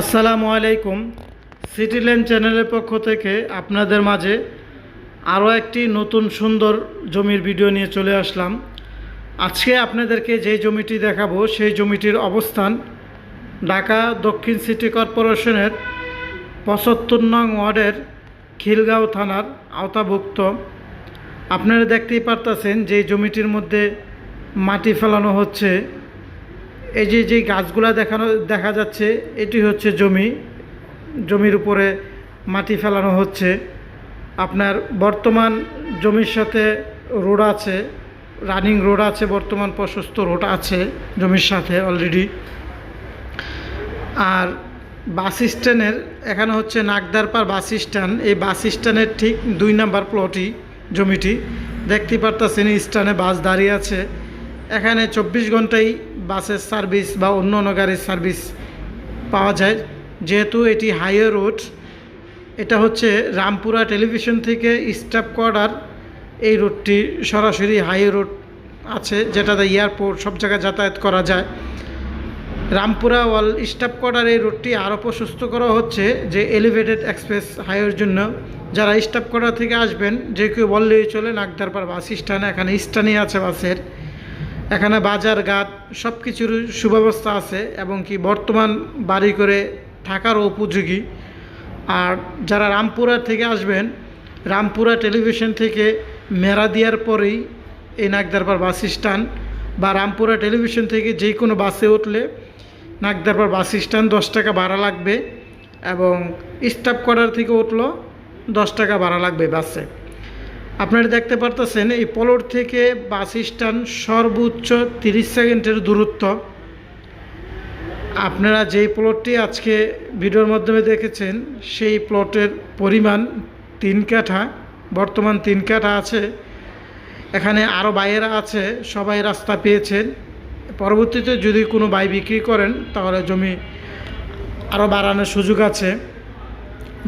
আসসালামু আলাইকুম। সিটিল্যান্ড চ্যানেলের পক্ষ থেকে আপনাদের মাঝে আরও একটি নতুন সুন্দর জমির ভিডিও নিয়ে চলে আসলাম। আজকে আপনাদেরকে যে জমিটি দেখাবো, সেই জমিটির অবস্থান ঢাকা দক্ষিণ সিটি কর্পোরেশনের পঁচাত্তর নং ওয়ার্ডের খিলগাঁও থানার আওতাভুক্ত। আপনারা দেখতেই পারতেছেন যে জমিটির মধ্যে মাটি ফেলানো হচ্ছে। এই যে যে গাছগুলা দেখানো, দেখা যাচ্ছে, এটি হচ্ছে জমি। জমির উপরে মাটি ফেলানো হচ্ছে। আপনার বর্তমান জমির সাথে রোড আছে, রানিং রোড আছে, বর্তমান প্রশস্ত রোড আছে জমির সাথে অলরেডি আর বাস স্ট্যান্ডের, এখানে হচ্ছে নাগদারপার বাস স্ট্যান্ড। এই বাস স্ট্যান্ডের ঠিক দুই নাম্বার প্লটই জমিটি। দেখতে পারতেছেন, স্ট্যান্ডে বাস দাঁড়িয়ে আছে। এখানে চব্বিশ ঘন্টাই বাসের সার্ভিস বা অন্য অন্য গাড়ির সার্ভিস পাওয়া যায়। যেহেতু এটি হাইওয়ে রোড, এটা হচ্ছে রামপুরা টেলিভিশন থেকে স্টাফ কোয়ার্টার। এই রোডটি সরাসরি হাইওয়ে রোড আছে, যেটাতে এয়ারপোর্ট, সব জায়গায় যাতায়াত করা যায়। রামপুরা ওয়াল স্টাফ কোয়ার্টার এই রোডটি আরও প্রশস্ত করা হচ্ছে যে এলিভেটেড এক্সপ্রেস হাইওয়ের জন্য। যারা স্টাফ কোয়ার্টার থেকে আসবেন, যে কেউ বললেই চলে নাগদারপার বাস স্ট্যান্ড, এখানে স্ট্যান্ডই আছে বাসের। এখানে বাজার, ঘাট সব কিছুর সুব্যবস্থা আছে এবং কি বর্তমান বাড়ি করে থাকারও উপযোগী। আর যারা রামপুরা থেকে আসবেন, রামপুরা টেলিভিশন থেকে মেরা দেওয়ার পরেই এই নাগদারপার বাস স্ট্যান্ড বা রামপুরা টেলিভিশন থেকে যে কোনো বাসে উঠলে নাগদারপার বাস স্ট্যান্ড দশ টাকা ভাড়া লাগবে এবং স্টাফ কোয়ার্টার থেকে উঠল দশ টাকা ভাড়া লাগবে বাসে। আপনারা দেখতে পারতেছেন, এই পলর থেকে বাস স্ট্যান্ড সর্বোচ্চ তিরিশ সেকেন্ডের দূরত্ব। আপনারা যেই প্লটটি আজকে ভিডিওর মাধ্যমে দেখেছেন, সেই প্লটের পরিমাণ তিন কাঠা, বর্তমান তিন কাঠা আছে। এখানে আরও বাইয়েরা আছে, সবাই রাস্তা পেয়েছেন। পরবর্তীতে যদি কোনো বাই বিক্রি করেন, তাহলে জমি আরও বাড়ানোর সুযোগ আছে।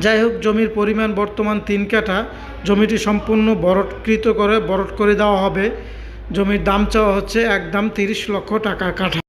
যাই হোক জমির পরিমাণ বর্তমান তিন কাঠা। জমিটি সম্পূর্ণ বরটকৃত করে, বরট করে দেওয়া হবে। জমির দাম চাওয়া হচ্ছে একদম তিরিশ লক্ষ টাকা কাঠা।